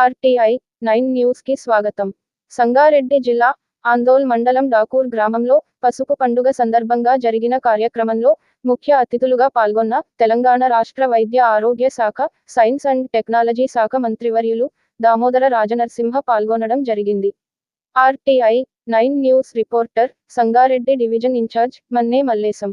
RTI nine న్యూస్కి స్వాగతం. సంగారెడ్డి జిల్లా ఆందోల్ మండలం డాకూర్ గ్రామంలో పసుపు పండుగ సందర్భంగా జరిగిన కార్యక్రమంలో ముఖ్య అతిథులుగా పాల్గొన్న తెలంగాణ రాష్ట్ర వైద్య ఆరోగ్య శాఖ సైన్స్ అండ్ టెక్నాలజీ శాఖ మంత్రివర్యులు దామోదర రాజనరసింహ పాల్గొనడం జరిగింది. RTI nine news reporter Sangareddy division incharge Manne Mallesham.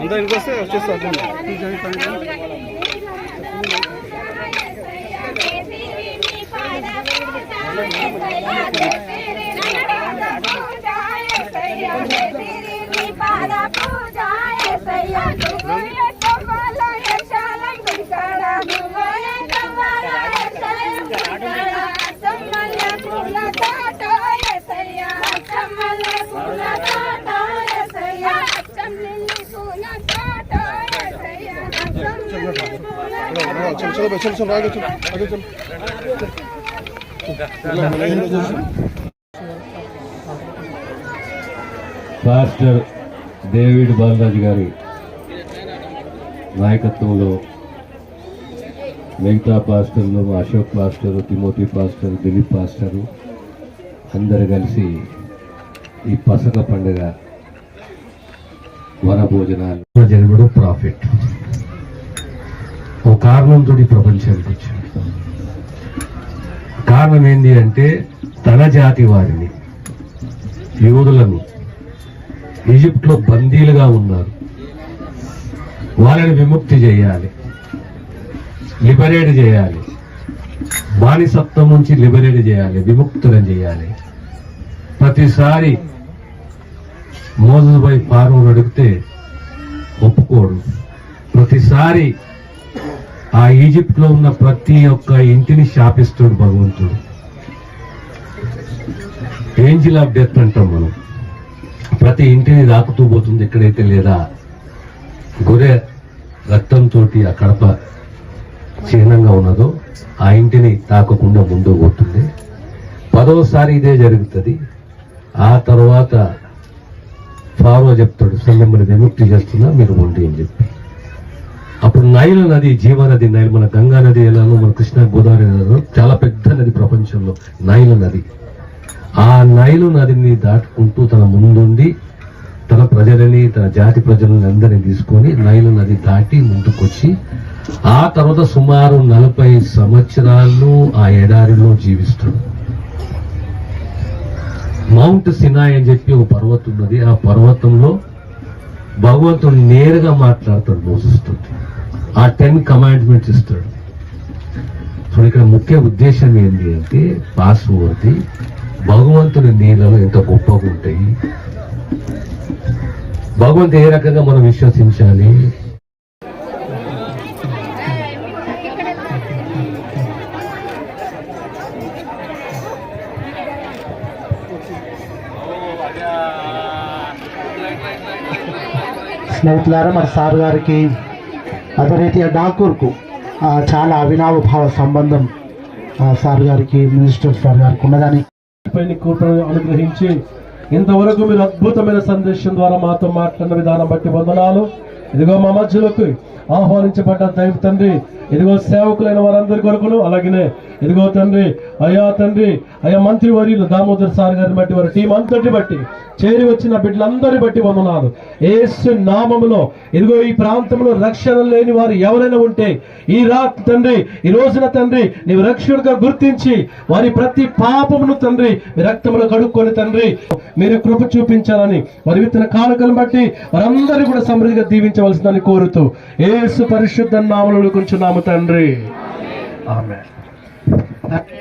అంతా ఇంకొస్తే వచ్చేస్తా चलो चलो भाई चलो चलो आगे चलो आगे चलो పాస్టర్ డేవిడ్ బాలరాజు గారి నాయకత్వంలో మిగతా పాస్టర్లు Ashok pastor Timothy pastor Dilip pastor అందరు కలిసి ఈ పసక పండుగ వనభోజనాలు జన్ముడు ప్రాఫిట్ ఓ కారణంతో ఈ ప్రపంచానికి వచ్చాడు కారణం ఏంటి అంటే తన జాతి వారిని యూదులను ఈజిప్ట్లో బందీలుగా ఉన్నారు. వాళ్ళని విముక్తి చేయాలి లిబరేట్ చేయాలి బానిసత్వం నుంచి లిబరేట్ చేయాలి విముక్తులను చేయాలి. ప్రతిసారి మోజుపై ఫారం అడిగితే ఒప్పుకోడు. ప్రతిసారి ఆ ఈజిప్ట్లో ఉన్న ప్రతి ఒక్క ఇంటిని శాపిస్తాడు భగవంతుడు. ఏంజిల్ ఆఫ్ డెత్ అంటాం మనం. ప్రతి ఇంటిని దాకుతూ పోతుంది ఎక్కడైతే లేదా. గొర్రె రక్తంతో ఆ కడప చిహ్నంగా ఉన్నదో ఆ ఇంటిని తాకకుండా ముందు పోతుంది. పదవసారి ఇదే జరుగుతుంది. ఆ తర్వాత ఫారో చెప్తాడు "సార్, మిమ్మల్ని విముక్తి చేస్తున్నా మీరు ఉండి అని చెప్పి. అప్పుడు నైల్ నది జీవనది నైల్ మన గంగా నది ఎలానో మన కృష్ణ గోదావరి ఎలానో చాలా పెద్ద నది ప్రపంచంలో నైల్ నది. ఆ నైలు నదిని దాటుకుంటూ తన ముందుండి తన ప్రజలని తన జాతి ప్రజలని అందరినీ తీసుకొని నైలు నది దాటి ముందుకొచ్చి ఆ తర్వాత సుమారు నలభై సంవత్సరాలు ఆ ఎడారిలో జీవిస్తాడు. మౌంట్ సినాయ్ అని చెప్పి ఒక పర్వతం ఉన్నది. ఆ పర్వతంలో భగవంతుడు నేరుగా మాట్లాడతాడు మోసిస్తుంది ఆ టెన్ కమాండ్మెంట్స్ ఇస్తాడు. సో ఇక్కడ ముఖ్య ఉద్దేశం ఏంటి అంటే పాస్వర్ది భగవంతుని నీళ్ళలో ఎంత గొప్పగా ఉంటాయి. భగవంతు ఏ రకంగా మనం విశ్వసించాలి? స్నేహితులారా మరి సార్ గారికి అదే రీతిగా డాకూర్కు చాలా అవినావభావ సంబంధం సార్ గారికి మినిస్టర్ సార్ గారికి ఉన్నదని. పైన అనుగ్రహించి ఇంతవరకు మీరు అద్భుతమైన సందేశం ద్వారా మాతో మాట్లాడిన విధానం బట్టి వందనాలు. ఇదిగో మా మధ్యలోకి ఆహ్వానించబడ్డ దైవ తండ్రి ఇదిగో సేవకులైన వారందరి కొరకును అలాగనే ఇదిగో తండ్రి అయ్యా తండ్రి అయ్యా మంత్రి వర్యులు దామోదర్ సార్ గారిని బట్టి వారి టీం అంతటి బట్టి చేరి వచ్చిన బిడ్డలందరిని బట్టి వందనాలు. ఏసు నామములో ఇదిగో ఈ ప్రాంతంలో రక్షణ లేని వారు ఎవరైనా ఉంటే ఈ రాత్రి తండ్రి ఈ రోజున తండ్రి నీవు రక్షకుడిగా గుర్తించి వారి ప్రతి పాపమును తండ్రి మీ రక్తములో కడుక్కొని తండ్రి మీరు కృప చూపించాలని వారి విత్తన కానుకలను బట్టి వారందరూ కూడా సమృద్ధిగా దీవించవలసిందని కోరుతూ ఏసు పరిశుద్ధ నామములు కొంచున్నాము తండ్రి. ఆమె That